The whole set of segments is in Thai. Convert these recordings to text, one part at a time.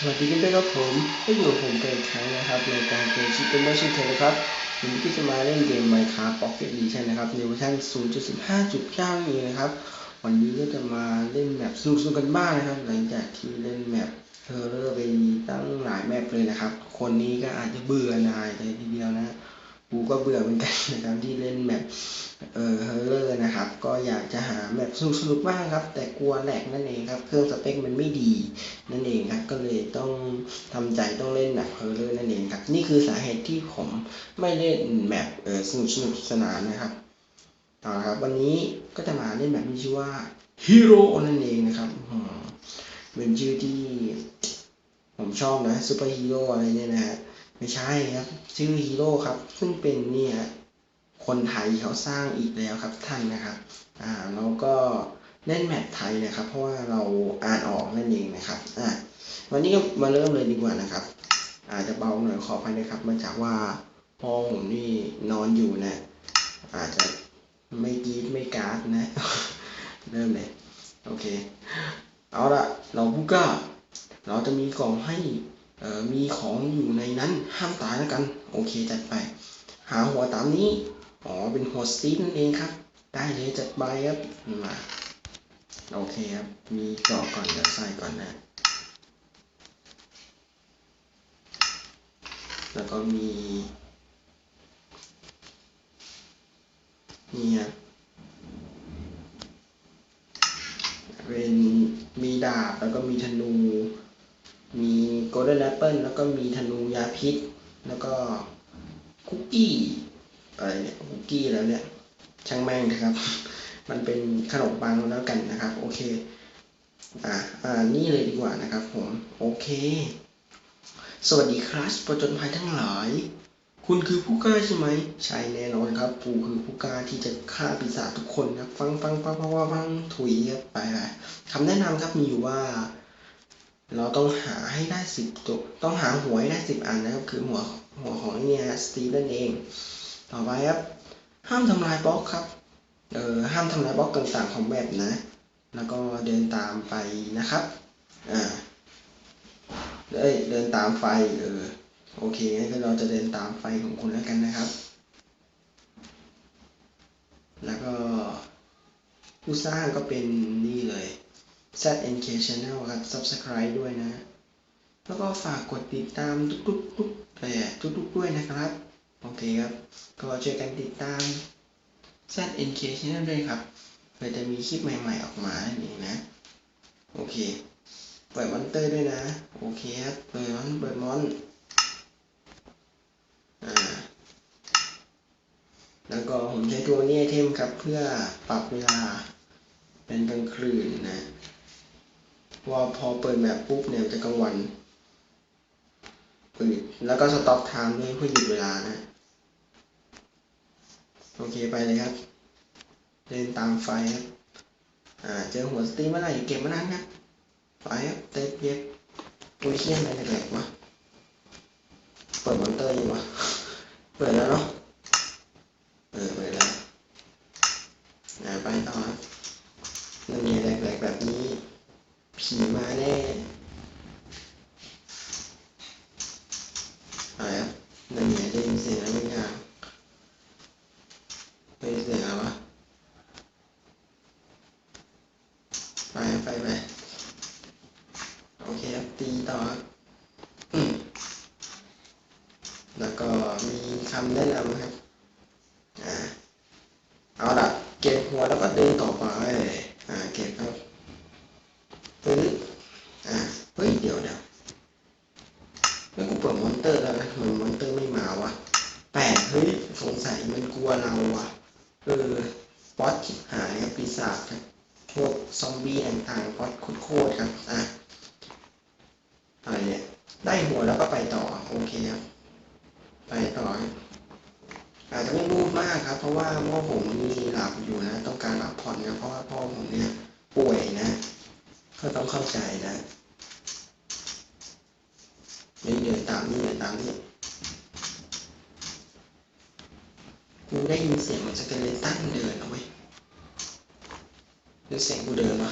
สวัสดีกันด้วยครับผมก็อยู่ผมเป็นครั้งนะครับในการเกมชิปเป็นไม่ใช่เทนะครับวันนี้ก็จะมาเล่นเกม Minecraft Pocket Edition นะครับในเวอร์ชัน0.15.9นี้นะครับ วันนี้ก็จะมาเล่นแมปสนุกๆกันบ้างนะครับ หลังจากที่เล่นแมปเทอร์เรอร์ไปตั้งหลายแมปเลยนะครับ คนนี้ก็อาจจะเบื่อหน่ายเลยทีเดียวนะ กูก็เบื่อเหมือนกันนะครับที่เล่นแมปเออเฮอร์เลอร์นะครับ ก็อยากจะหาแบบสนุกสนุกๆบ้างครับ แต่กลัวแหลกนั่นเองครับ เครื่องสเปคมันไม่ดีนั่นเองครับ ก็เลยต้องทำใจต้องเล่นแบบเฮอร์เลอร์นั่นเองครับ นี่คือสาเหตุที่ผมไม่เล่นแบบเออสนุกสนุกสนานนะครับเอาละครับ วันนี้ก็จะมาเล่นแบบที่ชื่อว่าฮีโร่นั่นเองนะครับเป็นชื่อที่ผมชอบนะซูเปอร์ฮีโร่อะไรเนี่ยนะฮะ ไม่ใช่ครับ ชื่อฮีโร่ครับ ซึ่งเป็นเนี่ยคนไทยเขาสร้างอีกแล้วครับท่านนะครับ อ่าแล้วก็เล่นแมทไทยนะครับ เพราะว่าเราอ่านออกนั่นเองนะครับอ่าวันนี้ก็มาเริ่มเลยดีกว่านะครับ อาจจะเบาหน่อยขออภัยนะครับมาจากว่าพ่อผมนี่นอนอยู่นะ อาจจะไม่กีดไม่การ์ดนะ เริ่มเลย โอเค เอาละเราผู้กล้าเราจะมีกล่องให้ มีของอยู่ในนั้นห้ามตายแล้วกัน โอเคจัดไป หาหัวตามนี้ อ๋อ เป็นหัวสตีฟนั่นเองครับ ได้เลยจัดไปครับมาโอเคครับ มีกรอกก่อนเดี๋ยวใส่ก่อนนะ แล้วก็มีนี่ครับเป็นมีดาบแล้วก็มีธนู โด้นแอปเปิลแล้วก็มีธนูยาพิษ แล้วก็คุกกี้อะไรเนี่ยคุกกี้แล้วเนี่ยช่างแม่งนะครับ มันเป็นขนมปังแล้วกันนะครับ โอเคอ่าอ่านี่เลยดีกว่านะครับผมโอเค สวัสดีครับประจนภัยทั้งหลาย คุณคือผู้กล้าใช่ไหมใช่แน่นอนครับกูคือผู้กล้าที่จะฆ่าปีศาจทุกคนครับ ฟังฟังฟังฟังฟังฟังถุยไปไปคำแนะนำครับมีอยู่ว่า เราต้องหาให้ได้สิบตัวต้องหาหัวให้ได้สิบอันนะครับ คือหัวหัวของเนี่ยสตีนั่นเอง ต่อไปครับ ห้ามทำลายบล็อกครับเออห้ามทำลายบล็อกต่างๆของแบบนะ แล้วก็เดินตามไปนะครับอ่าเอ้ยเดินตามไฟเออโอเคงั้นก็เราจะเดินตามไฟของคุณแล้วกันนะครับ แล้วก็ผู้สร้างก็เป็นนี่เลย ZNK Channel ครับ Subscribe ด้วยนะ แล้วก็ฝากกดติดตามทุกๆทุกๆแต่ทุกๆด้วยนะครับ โอเคครับ ก็ช่วยกันติดตาม ZNK Channel ด้วยครับเพื่อจะมีคลิปใหม่ ๆ ออกมานั่นเองนะ โอเค เปิดมอนเตอร์ด้วยนะ โอเคครับ เปิดมอนเปิดมอนอ่าแล้วก็ผมใช้ตัวนี้ไอเทมครับเพื่อปรับเวลาเป็นกลางคืนนะ ว่าพอเปิดแบบปุ๊บเนี่ยจะกลางวันปิดแล้วก็สต็อปไทม์ด้วยเพื่อหยุดเวลานะ โอเคไปเลยครับ เดินตามไฟครับ อ่า เจอหัวสตีมเมื่อไหร่เก็บมานั้นครับไฟครับเต็มเย็บตัวเขี้ยนอะไรแหลกๆวะเปิดมอนเตอร์อยู่วะเปิดแล้วเนาะเออเปิดแล้วอ่าไปต่อครับมันมีแหลกๆแบบนี้ มาแน่อะไรครับนั่นไงได้ยินเสียงอะไรอย่างได้ยินเสียงอะไรวะไปไปไปโอเคครับตีต่อแล้วก็มีคำแนะนำครับอ่าเอาละเก็บหัวแล้วก็เดินต่อไป อ่า เก็บครับปึ๊บอ่า เฮ้ย เดี๋ยวเดี๋ยว แล้วกูเปิดมอนเตอร์แล้วนะทำไมมอนเตอร์ไม่มาวะแปลกเฮ้ยสงสัยมันกลัวเราอะเออป๊อตหายปีศาจครับพวกซอมบี้ต่างๆพอดโคตรครับอะอะไรเนี่ยได้หัวแล้วก็ไปต่อโอเคครับไปต่ออาจจะไม่รูปมากครับ เพราะว่าพ่อผมมีหลับอยู่นะ ต้องการหลับผ่อนนะเพราะว่าพ่อผมเนี่ยป่วยนะ ก็ต้องเข้าใจนะนี่เดิน ตามนี่เดินตามนี่กูได้ยินเสียงมือนสเกเลตันเดินเอาไว้หรือเสียงกูเดินวะ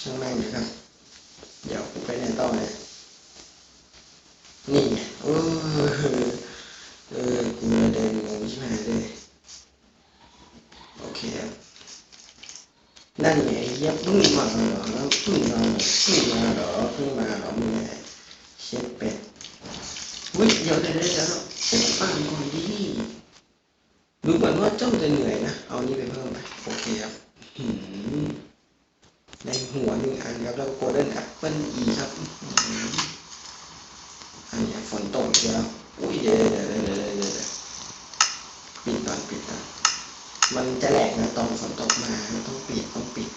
ช่างแม่งเลยครับ เดี๋ยวกูไปไหนต่อเนี่ยนี่ไงเออเออกูเดินงงใช่ไหมเลยโอเคครับนั่นไงเหี้ยเพิ่งมาเหรอเพิ่งมาเพิ่งมาเหรอเพิ่งมาเหรอมึงเนี่ เช็ดเป็ดอุ้ยเดี๋ยวเดี๋ยวเดี๋ยวเดี๋ยวเป็นฟังก่อนดิดูเหมือนว่าเจ้าจะเหนื่อยนะ เอานี่ไปเพิ่มไปโอเคครับในหัวหนึ่งอันครับแล้วก็โกลเด้นแอปเปิลอีครับอันนี้ฝนตกเชียวอุ้ยเดี๋ยวเดี๋ยวเดี๋ยวเดี๋ยวเดี๋ยวเดี๋ยวปิดก่อนปิดก่อนมันจะแหลกนะตอนฝนตกมาต้องปิดต้องปิด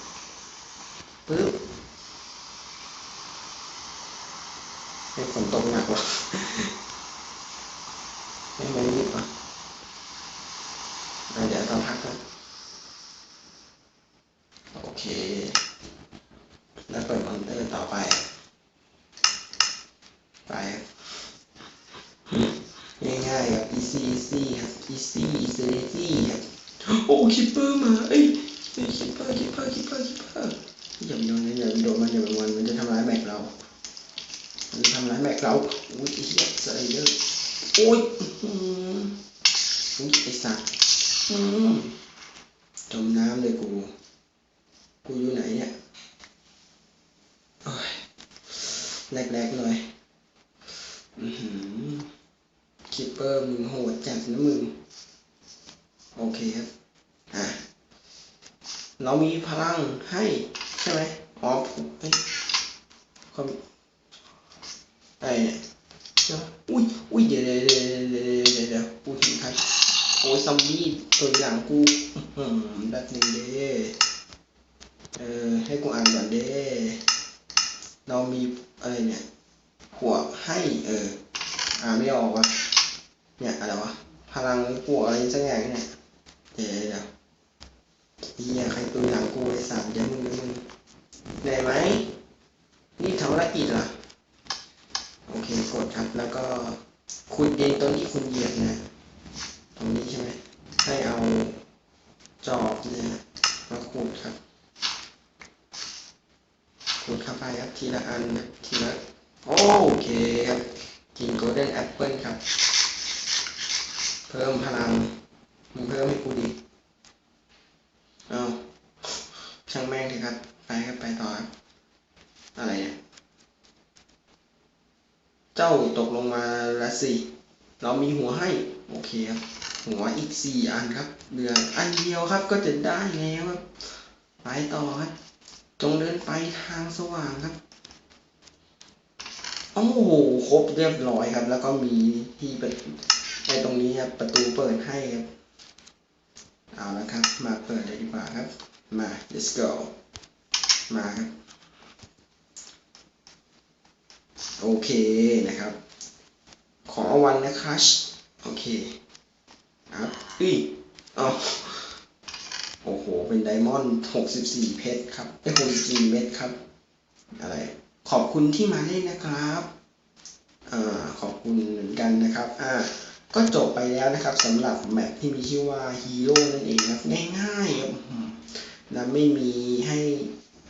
ปึ๊บ ให้ฝนตกหนักวะให้มันรีบวะอะเดี๋ยวต้องพักก่อนโอเค แล้วเปิดมอนิเตอร์ต่อไป ไปครับง่ายๆครับ easy easy ครับ easy easy easy ครับโอ้คิปเปอร์มาเอ้ยเอ้ยคิปเปอร์คิปเปอร์คิปเปอร์คิปเปอร์อย่าไปโดนนะอย่าไปโดนมันอย่าไปโดนมันมันจะทำร้ายแม็กเรา มันจะทำร้ายแม็กเราอุ้ยเหี้ยสไลเดอร์โอ้ยอื้มอุ้ยไอ้สัตว์อืมจมน้ำเลยกู กูอยู่ไหนเนี่ยโอ้ยแรกๆหน่อยอือหือคิปเปอร์มึงโหดจัดนะมึง โอเคครับ อะ เรามีพลังให้ ใช่ไหมอ๋อผมเอ้ยความ ไอ้เนี่ยเดี๋ยวอุ้ยอุ้ยเดี๋ยวเดี๋ยวเดี๋ยวเดี๋ยวเดี๋ยวเดี๋ยวกูถึงครับโอ้ยซอมบี้ตัวอย่างกูอืมแบบหนึ่งเด้เออให้กูอ่านก่อนเด้เรามีอะไรเนี่ยหัวให้เอออ่านไม่ออกวะเนี่ยอะไรวะพลังหัวอะไรสักอย่างเนี่ยเดี๋ยวเดี๋ยวเฮียใครตัวหลังกูไอ้สามเดี๋ยวมึงเดี๋ยวมึงเหนื่อยไหมนี่ทำอะไรอีกล่ะ โอเคกดครับ แล้วก็ขุดดินตรงที่คุณเหยียบเนี่ยตรงนี้ใช่ไหมให้เอาจอบเนี่ยมาขุดครับขุดเข้าไปครับทีละอันนะทีละโอเคครับกินโกลเด้นแอปเปิลครับ เพิ่มพลังมึงเพิ่มให้กูดิเอาช่างแม่งเถอะครับ ไปครับไปต่อครับอะไรเนี่ย เจ้าตกลงมาละสิ เรามีหัวให้ โอเคครับ หัวอีกสี่อันครับ เหลืออันเดียวครับก็จะได้แล้วครับ ไปต่อครับ จงเดินไปทางสว่างครับโอ้โหครบเรียบร้อยครับ แล้วก็มีที่ประไอ้ตรงนี้ครับ ประตูเปิดให้ครับ เอาละครับ มาเปิดเลยดีกว่าครับ มา let's go มาครับ โอเคนะครับ ของราวันนะครับโอเคครับอุ้ยอ๋อโอ้โห เป็นไดมอนด์64 เพชรครับไอ้64เม็ดครับ อะไร ขอบคุณที่มาเล่นนะครับอ่าขอบคุณเหมือนกันนะครับอ่าก็จบไปแล้วนะครับสำหรับแมปที่มีชื่อว่าฮีโร่นั่นเองครับง่ายๆแล้วไม่มีให้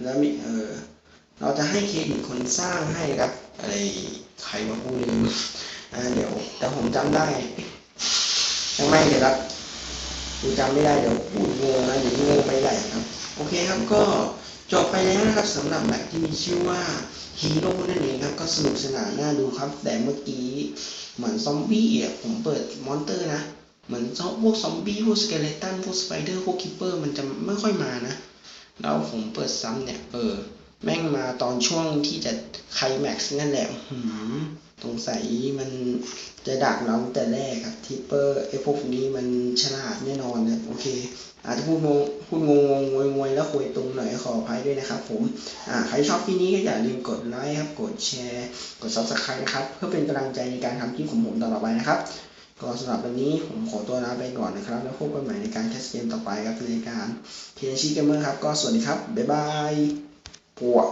แล้วไม่เออเราจะให้เครดิตคนสร้างให้ครับ อะไรใครมาพูดเลยอ่าเดี๋ยว แต่ผมจำได้ยังไม่เดี๋ยวครับกูจำไม่ได้เดี๋ยวพูดงงนะเดี๋ยวงงไปใหญ่ครับ โอเคครับก็จบไปแล้วนะครับสำหรับแมปที่มีชื่อว่าฮีโร่นั่นเองครับก็สนุกสนานน่าดูครับ แต่เมื่อกี้เหมือนซอมบี้อะผมเปิดมอนเตอร์นะ เหมือนพวกซอมบี้พวกสเกเลตันพวกสไปเดอร์พวกคิปเปอร์มันจะไม่ค่อยมานะ แล้วผมเปิดซ้ำเนี่ย เออ แม่งมาตอนช่วงที่จะไคลแม็กซ์นั่นแหละหืมสงสัยมันจะดักเราตั้งแต่แรกครับทิปเปอร์ไอ้พวกนี้มันฉลาดแน่นอนนะโอเคอาจจะพูดงงพูดงงงงวยงวยแล้วคุยตรงหน่อยขออภัยด้วยนะครับผมอ่าใครชอบคลิปนี้ก็อย่าลืมกดไลค์ครับ กดแชร์ กด subscribe นะครับ เพื่อเป็นกำลังใจในการทำคลิปของผมต่อไปนะครับ ก็สำหรับวันนี้ผมขอตัวลาไปก่อนนะครับ แล้วพบกันใหม่ในการแคสเกมต่อไปครับในการเทนชีเกมเมอร์ครับ ก็สวัสดีครับ บ๊ายบาย ปวก